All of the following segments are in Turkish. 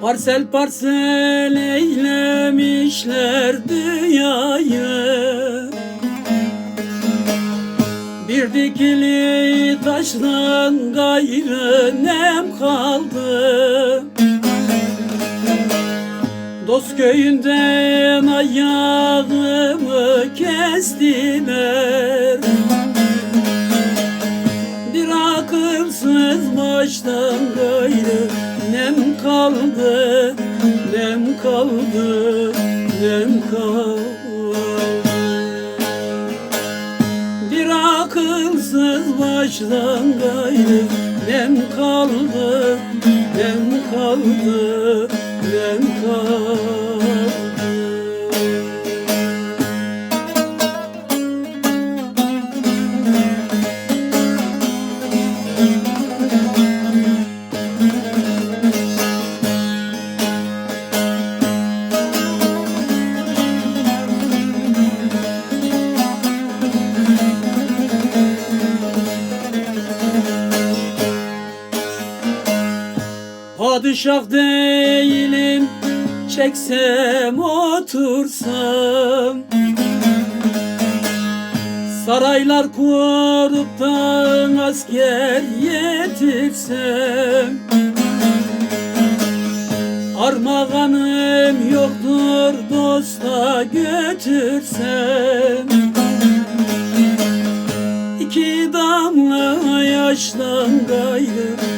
Parsel parsel eylemişler dünyayı Bir dikili taştan gayrı nem kaldı. Dost köyünden ayağımı kestiler. Bir akılsız baştan gayrı akılsız baştan gayrı nem kaldı Nem kaldı, nem kaldı Padişah değilim. Çeksem otursam. Saraylar kurup da asker yetirsem. Armağanım yoktur dosta götürsem. İki damla yaştan gayrı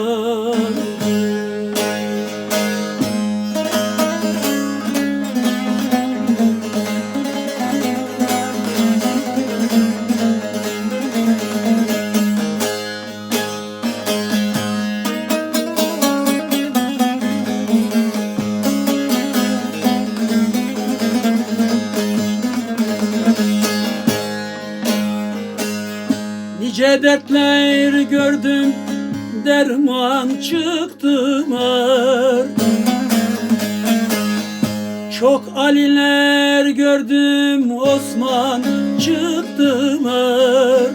Nice dertler gördüm derman çıktılar Çok aliler gördüm Osman çıktılar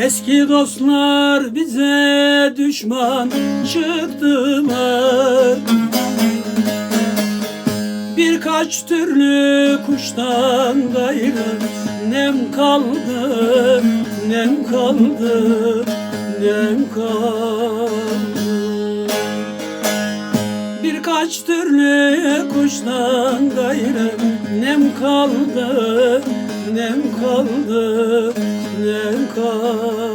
Eski dostlar bize düşman çıktılar Birkaç türlü kuştan gayrı nem kaldı, nem kaldı, nem kaldı. Birkaç türlü kuştan gayrı nem kaldı, nem kaldı, nem kaldı.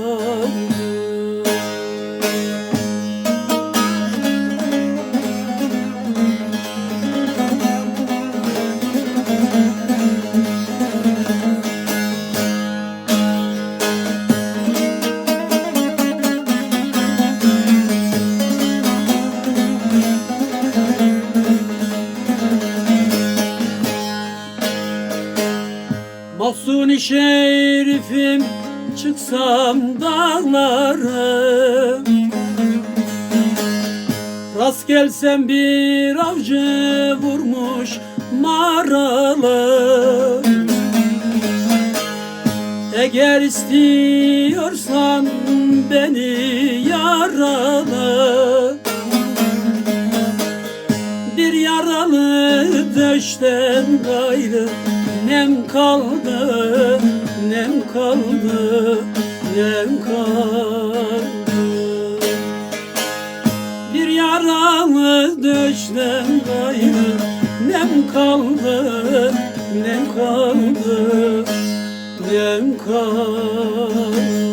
Mahsuni şerifim çıksam dağlara. Rast gelsem bir avcı vurmuş maralı. Eğer istiyorsan beni yaralı. Bir yaralı döşten gayrı nem kaldı, nem kaldı, nem kaldı. Bir yaralı döşten gayrı nem kaldı, nem kaldı, nem kaldı.